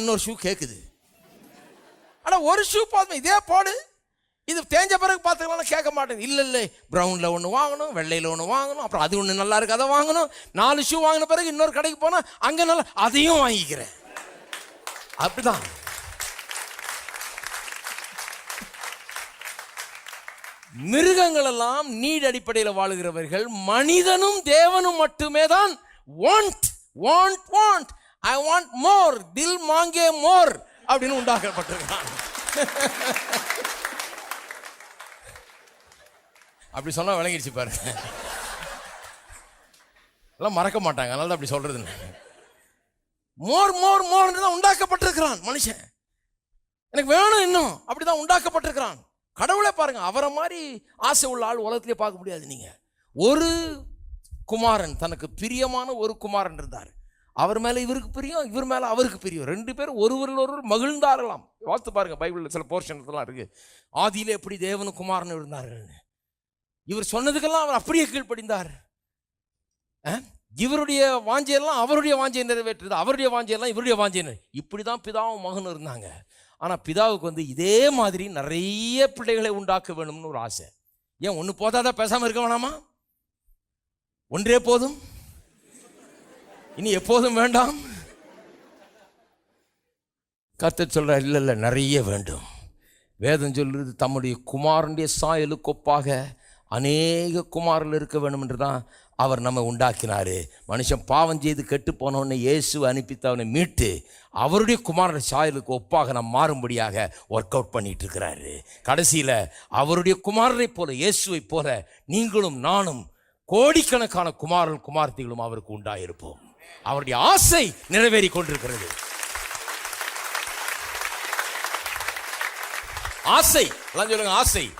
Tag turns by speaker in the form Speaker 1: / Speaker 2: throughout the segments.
Speaker 1: இன்னொரு ஷூ கேட்குது ஆனால் ஒரு ஷூ போதுமே இதே போடு. இது தேஞ்ச பிறகு பார்த்துக்கலாம் கேட்க மாட்டேன். இல்லை இல்லை. ப்ரௌனில் ஒன்று வாங்கணும் வெள்ளையில் ஒன்று வாங்கணும் அப்புறம் அது ஒன்று நல்லா இருக்கு அதை வாங்கணும். நாலு ஷூ வாங்கின பிறகு இன்னொரு கடைக்கு போனால் அங்கே நல்லா அதையும் வாங்கிக்கிறேன். அப்படிதான். மிருகங்கள் எல்லாம் நீட் அடிப்படையில் வாழுகிறவர்கள் மனிதனும் தேவனும் மட்டுமே தான் want want want I want more தில் மாங்கே மோர். அப்படின்னு உண்டாக்கப்பட்டிருக்கான். அப்படி சொன்னால் விளங்கிடுச்சு பாரு. எல்லாம் மறக்க மாட்டாங்க. அதனால தான் அப்படி சொல்றது மோர் மோர் மோர் தான் உண்டாக்கப்பட்டிருக்கிறான் மனுஷன். எனக்கு வேணும் இன்னும். அப்படிதான் உண்டாக்கப்பட்டிருக்கிறான். கடவுளை பாருங்க அவரை மாதிரி ஆசை உள்ள ஆள் உலகத்திலே பார்க்க முடியாது நீங்க. ஒரு குமாரன் தனக்கு பிரியமான ஒரு குமாரன் இருந்தார். அவர் மேலே இவருக்கு பிரியும் இவர் மேலே அவருக்கு பிரியும். ரெண்டு பேரும் ஒருவரில் ஒருவர் மகிழ்ந்தாரலாம் வாத்து பாருங்கள் பைபிளில் சில போர்ஷன்ஸ்லாம் இருக்குது ஆதியிலே எப்படி தேவனு குமாரன் இருந்தார்கள் இவர் சொன்னதுக்கெல்லாம் அவர் அப்படியே கீழ்ப்படிந்தார். இவருடைய வாஞ்சையெல்லாம் அவருடைய வாஞ்சையை நிறைவேற்றுது. அவருடைய வாஞ்சையெல்லாம் இவருடைய வாஞ்சையை இப்படி தான் பிதாவும் மகனும் இருந்தாங்க. ஆனால் பிதாவுக்கு வந்து இதே மாதிரி நிறைய பிள்ளைகளை உண்டாக்க வேணும்னு ஒரு ஆசை. ஏன் ஒன்று போதாதான் பேசாமல் இருக்க வேணாமா? ஒன்றே போதும். இனி எப்போதும் வேண்டாம். கர்த்தர் சொல்ற இல்லை இல்லை நிறைய வேண்டும். வேதம் சொல்கிறது தம்முடைய குமாரனுடைய சாயலுக்கு ஒப்பாக அநேக குமாரில் இருக்க வேண்டும் என்று தான் அவர் நம்ம உண்டாக்கினாரு. மனுஷன் பாவம் செய்து கெட்டு போனவனை இயேசு அனுப்பித்து அவனை மீட்டு அவருடைய குமாரனுடைய சாயலுக்கு ஒப்பாக நாம் மாறும்படியாக ஒர்க் அவுட் பண்ணிட்டு இருக்கிறாரு. கடைசியில் அவருடைய குமாரரை போல இயேசுவை போல நீங்களும் நானும் கோடிக்கணக்கான குமாரன் குமார்த்திகளும் அவருக்கு உண்டாயிருப்போம். அவருடைய ஆசை நிறைவேறி கொண்டிருக்கிறது. ஆசை எல்லாம் சொல்லுங்க ஆசை.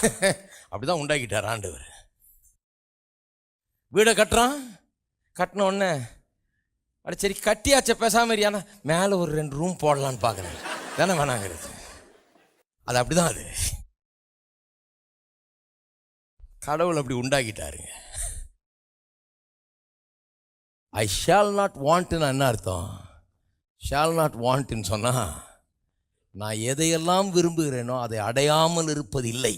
Speaker 1: அப்படிதான் உண்டாக்கிட்டார் ஆண்டவர். வீடை கட்டுறான். கட்டின உடனே அட சரி கட்டியாச்ச பேசாம இருக்கியானா மேலே ஒரு ரெண்டு ரூம் போடலான்னு பார்க்குறேன். தானே வேணாங்கிறது. அது அப்படிதான் அது. கடவுள் அப்படி உண்டாக்கிட்டாருங்க. ஐ ஷால் நாட் வாண்ட்டுன்னு என்ன அர்த்தம்? ஷால் நாட் வாண்ட்டுன்னு சொன்னால் நான் எதையெல்லாம் விரும்புகிறேனோ அதை அடையாமல் இருப்பதில்லை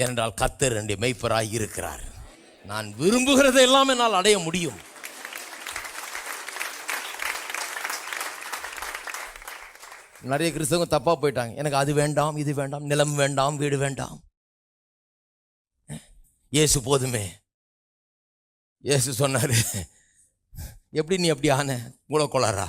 Speaker 1: ஏனென்றால் கத்தர் என்னுடைய மெய்ப்பராக இருக்கிறார். நான் விரும்புகிறதை எல்லாம் என்னால் அடைய முடியும். நிறைய கிறிஸ்தவங்க தப்பாக போயிட்டாங்க. எனக்கு அது வேண்டாம் இது வேண்டாம் நிலம் வேண்டாம் வீடு வேண்டாம். இயேசு போதுமே. இயேசு சொன்னார் எப்படி நீ அப்படி ஆன? மூலக்கோளாரா